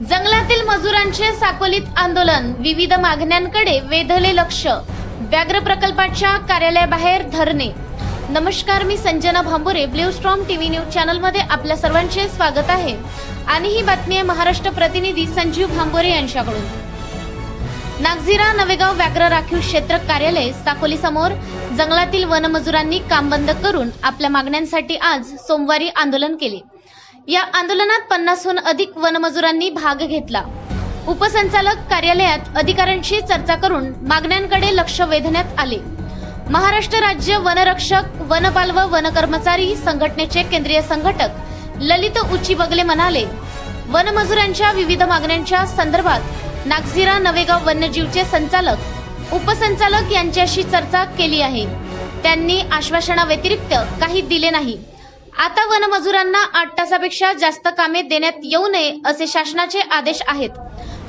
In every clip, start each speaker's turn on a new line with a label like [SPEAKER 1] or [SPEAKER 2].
[SPEAKER 1] जंगलातील मजुरांचे साकोलीत आंदोलन. विविध मागण्यांकडे वेधले लक्ष. व्याघ्र प्रकल्पाच्या कार्यालयाबाहेर धरणे. नमस्कार मी Sanjana Bhambure blue storm TV news चॅनलमध्ये आपल्या सर्वांचे स्वागत आहे. आणि ही बातमी आहे महाराष्ट्र प्रतिनिधी संजीव भांबोरे यांच्याकडून. नागझिरा नवेगाव व्याघ्र राखीव क्षेत्र कार्यालय साकोली समोर जंगलातील वनमजुरांनी काम बंद करून आपल्या मागण्यांसाठी आज सोमवारी आंदोलन केले. या आंदोलनात पन्नासहून अधिक वनमजुरांनी भाग घेतला. उपसंचालक कार्यालयात अधिकाऱ्यांशी चर्चा करून मागण्यांकडे लक्ष वेधण्यात आले. महाराष्ट्र राज्य वनरक्षक वनपाल व वनकर्मचारी संघटनेचे केंद्रीय संघटक ललित उची बगले म्हणाले वनमजुरांच्या विविध मागण्यांच्या संदर्भात नागझिरा नवेगाव वन्यजीवचे संचालक उपसंचालक यांच्याशी चर्चा केली आहे. त्यांनी आश्वासनाव्यतिरिक्त काही दिले नाही. आता वनमजुरांना आठ तासापेक्षा जास्त कामे देण्यात येऊ नये असे शासनाचे आदेश आहेत.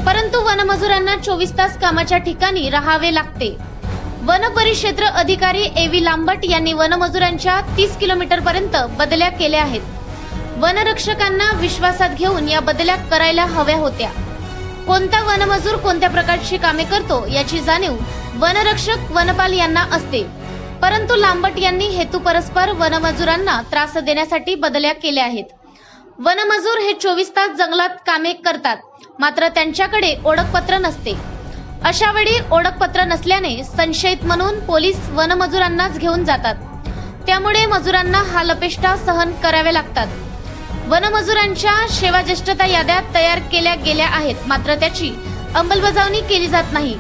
[SPEAKER 1] परंतु वनमजुरांना चोवीस तास कामाच्या ठिकाणी राहावे लागते. वन परिक्षेत्र अधिकारी व्ही लांबट यांनी वनमजुरांच्या तीस किलोमीटर पर्यंत बदल्या केल्या आहेत. वनरक्षकांना विश्वासात घेऊन या बदल्या करायला हव्या होत्या. कोणता वनमजूर कोणत्या प्रकारची कामे करतो याची जाणीव वनरक्षक वनपाल यांना असते. परंतु लांबट यांनी हेतू परस्पर वनमजुरांना त्रास देण्यासाठी बदल्या केल्या आहेत. वनमजूर हे चोवीस तास जंगलात कामे करतात मात्र त्यांच्याकडे ओळखपत्र नसते. अशा वेळी ओळखपत्र नसल्याने संशयित म्हणून पोलीस वनमजुरांनाच घेऊन जातात. त्यामुळे मजुरांना हा लपेष्टा सहन कराव्या लागतात. वनमजुरांच्या सेवाज्येष्ठता याद्या तयार केल्या गेल्या आहेत मात्र त्याची अंमलबजावणी केली जात नाही.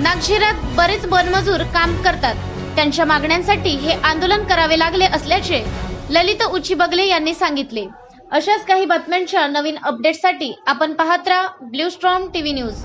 [SPEAKER 1] नागशिरात बरेच वनमजूर काम करतात. त्यांच्या मागण्यांसाठी हे आंदोलन करावे लागले असल्याचे ललित उची बगले यांनी सांगितले. अशाच काही बातम्यांच्या नवीन अपडेटसाठी आपण पाहत राहा ब्ल्यू स्ट्रॉम टीव्ही न्यूज